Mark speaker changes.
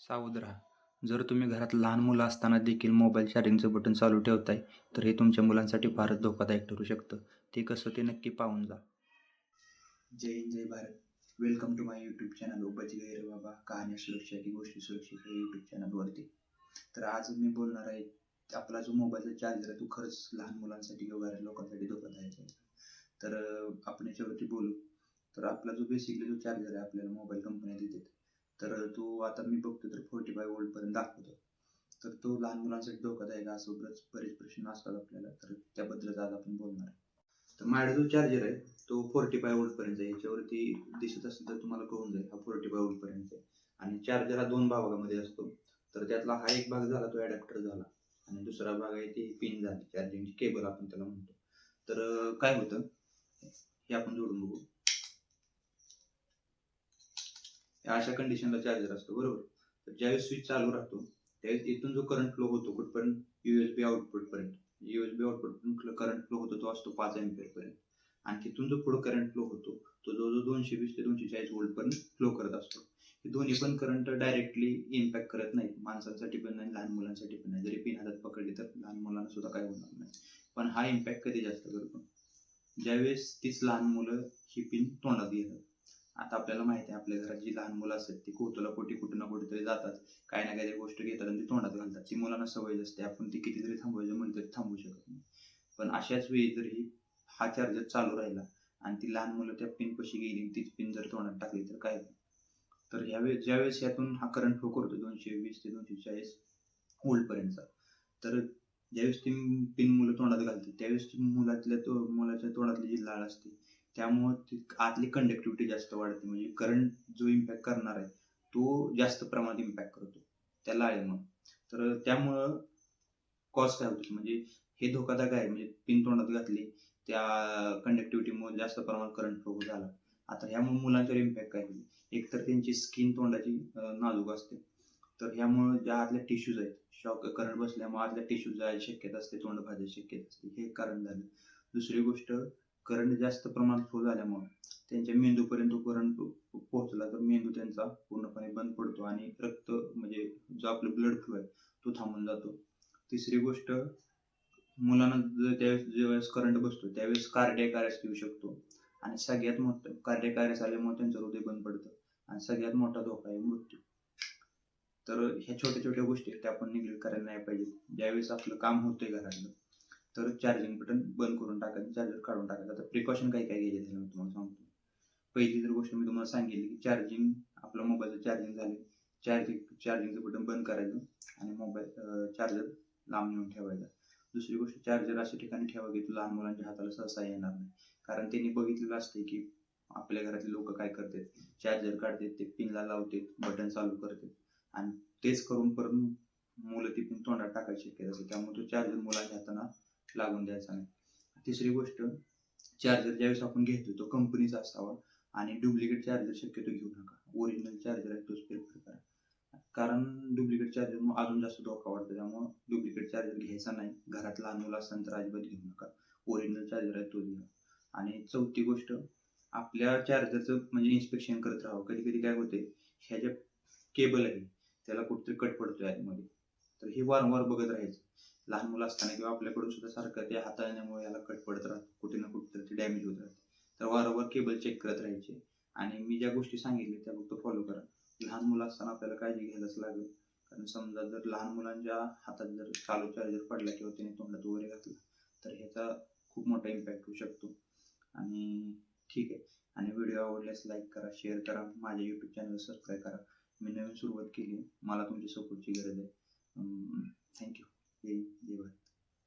Speaker 1: सावध राहा. जर तुम्ही घरात लहान मुलं असताना देखील मोबाईल चार्जिंगचं बटन चालू ठेवताय तर हे तुमच्या मुलांसाठी फारच धोकादायक ठरू शकतं. ते कसं ते नक्की पाहून जा.
Speaker 2: जय हिंद जय Bharat. Welcome to my YouTube channel उपाची गैर बाबा कहाण्या सुरक्षा की गोष्टी सुरक्षित या यूट्यूब चॅनलवरती तर आज मी बोलणार आहे आपला जो मोबाईलचा चार्जर आहे तो खरंच लहान मुलांसाठी किंवा घरात लोकांसाठी धोकादायक आहे. तर आपण याच्यावरती बोलू. तर आपला जो बेसिकली जो चार्जर आहे आपल्याला मोबाईल कंपन्या देतात. तर तो आता मी बघतो तर फोर्टी फाय पर्यंत दाखवतो. तर तो लहान मुलांसाठी धोकादायक असं बरेच बरेच प्रश्न असतात आपल्याला तर त्याबद्दल आज आपण बोलणार आहे. तर माझा जो चार्जर आहे तो फोर्टी फाय पर्यंत आहे. याच्यावरती दिसत असेल तर तुम्हाला कळून जाईल हा फोर्टी फाय पर्यंत आहे. आणि चार्जर हा दोन भागामध्ये असतो. तर त्यातला हा एक भाग झाला तो अडॅप्टर झाला. आणि दुसरा भाग आहे ती पिन झाली. चार्जिंगची केबल आपण त्याला म्हणतो. तर काय होतं? हे आपण जोडून बघू या अशा कंडिशनला चार्जर असतो बरोबर? तर ज्यावेळेस स्विच चालू राहतो त्यावेळेस इथून जो करंट फ्लो होतो कुठपर्यंत? युएसबी आउटपुट पर्यंत युएसबी आउटपुट करंट फ्लो होतो तो असतो पाच एम्पियर पर्यंत. आणि तिथून जो पुढे करंट फ्लो होतो तो जवळजवळ दोनशे वीस ते दोनशे चाळीस वोल्ट पर्यंत फ्लो करत असतो. हे दोन्ही पण करंट डायरेक्टली इम्पॅक्ट करत नाही माणसांसाठी पण नाही लहान मुलांसाठी पण नाही. जरी पिन हातात पकडली तर लहान मुलांना सुद्धा काय होणार नाही. पण हा इम्पॅक्ट कधी जास्त करतो? ज्यावेळेस तीच लहान मुलं ही पिन तोंडात घेतात आता आपल्याला माहिती आहे आपल्या घरात जी लहान मुलं असतात ती कोतोला कोटी कुठं ना कुठेतरी जातात. काही ना काही गोष्ट घेतात आणि ती तोंडात घालतात. ती मुलांना सवय असते आपण ती कितीतरी थांबवायचं म्हणलं तरी थांबवू शकत नाही. पण अशाच वेळी जर ही हा चार्जर चालू राहिला आणि ती लहान मुलं त्या पिन कशी गेली तीच पिन जर तोंडात टाकली तर काय? होईल? तर ह्यावेळेस ज्यावेळेस यातून हा करंट फ्लो करतो दोनशे वीस ते दोनशे चाळीस पर्यंतचा तर ज्यावेळेस ती पिन मुलं तोंडात घालते त्यावेळेस ती मुलातल्या तो मुलाच्या तोंडातली जी लाळ असते त्यामुळं ती आतली कंडक्टिव्हिटी जास्त वाढते. म्हणजे करंट जो इम्पॅक्ट करणार आहे तो जास्त प्रमाणात इम्पॅक्ट करतो. त्या लाळेमुळे. तर त्यामुळं कॉज काय होतो? म्हणजे हे धोकादायक आहे. म्हणजे पिन तोंडात घातली त्या कंडक्टिव्हिटीमुळे जास्त प्रमाणात करंट फ्लो झाला. आता ह्यामुळे मुलांच्यावर इम्पॅक्ट काय होईल? एकतर त्यांची स्किन तोंडाची नाजूक असते. तर ह्यामुळे ज्या आतल्या टिश्यूज आहेत शॉक करंट बसल्यामुळे आतल्या टिश्यूज जायची शक्यता असते तोंड भाजायची शक्यता असते हे एक कारण झालं. दुसरी गोष्ट करंट जास्त प्रमाणात फ्लो झाल्यामुळे त्यांच्या मेंदूपर्यंत करंट पोहोचला तर मेंदू त्यांचा पूर्णपणे बंद पडतो आणि रक्त म्हणजे जो आपलं ब्लड फ्लो आहे तो थांबून जातो. तिसरी गोष्ट मुलांना जर त्यावेळेस ज्यावेळेस करंट बसतो त्यावेळेस कार्डियक अरेस्ट येऊ शकतो. आणि सगळ्यात मोठं कार्डियक अरेस्ट आल्यामुळे त्यांचं हृदय बंद पडतं. आणि सगळ्यात मोठा धोका आहे मृत्यू. तर ह्या छोट्या छोट्या गोष्टी आहेत त्या आपण निग्लेक्ट करायला नाही पाहिजे ज्यावेळेस आपलं काम होतंय घरातलं तर चार्जिंग बटन बंद करून टाकायचं चार्जर काढून टाकायचं आता प्रिकॉशन काय काय घ्यायचे त्याला मी तुम्हाला सांगतो. पहिली जर गोष्ट मी तुम्हाला सांगितली की चार्जिंग आपलं मोबाईलचं चार्जिंग झाले. चार्जिंग चार्जिंगचं बटन बंद करायचं आणि मोबाईल चार्जर लांब नेऊन ठेवायचा. दुसरी गोष्ट चार्जर अशा ठिकाणी ठेवा की लहान मुलांच्या हाताला सहसा येणार नाही. कारण त्यांनी बघितलेलं असते की आपल्या घरातले लोक काय करतात? चार्जर काढतात ते पिनला लावतात बटन चालू करतात. आणि तेच करून परत मुलं ती पण तोंडात टाकायची शक्यता असते. त्यामुळे तो चार्जर मुलांच्या हाताना लागून द्यायचा नाही. तिसरी गोष्ट चार्जर ज्यावेळेस आपण घेतो तो कंपनीचा असावा आणि डुप्लिकेट चार्जर शक्यतो घेऊ नका. ओरिजिनल चार्जर आहे तोच प्रिफर करा. कारण डुप्लिकेट चार्जर अजून जास्त धोका वाढतो. त्यामुळे डुप्लिकेट चार्जर घ्यायचा नाही. घरात लहान मुलं असताना तर अजिबात घेऊ नका. ओरिजिनल चार्जर आहे तोच घ्या. आणि चौथी गोष्ट आपल्या चार्जरचं म्हणजे इन्स्पेक्शन करत राहावं. कधी कधी काय होते ह्या ज्या केबल आहे त्याला कुठेतरी कट पडतोय आतमध्ये. तर हे वारंवार बघत राहायचं. लहान मुलं असताना किंवा आपल्याकडून सुद्धा सारखं ते हाताळण्यामुळे याला कट पडत राहतं. कुठे ना कुठे ते डॅमेज होत राहते. तर वारंवार केबल चेक करत राहायचे. आणि मी ज्या गोष्टी सांगितल्या त्या फक्त फॉलो करा. लहान मुलं असताना आपल्याला काळजी घ्यायलाच लागेल. कारण समजा जर लहान मुलांच्या हातात जर चालू चार्जर पडला किंवा त्याने तोंडात वगैरे घातला तर ह्याचा खूप मोठा इम्पॅक्ट होऊ शकतो. आणि ठीक आहे. आणि व्हिडिओ आवडल्यास लाईक करा शेअर करा. माझ्या यूट्यूब चॅनल सबस्क्राईब करा. मी नवीन सुरुवात केली. मला तुमची सपोर्टची गरज आहे. थँक्यू जय जय भारत.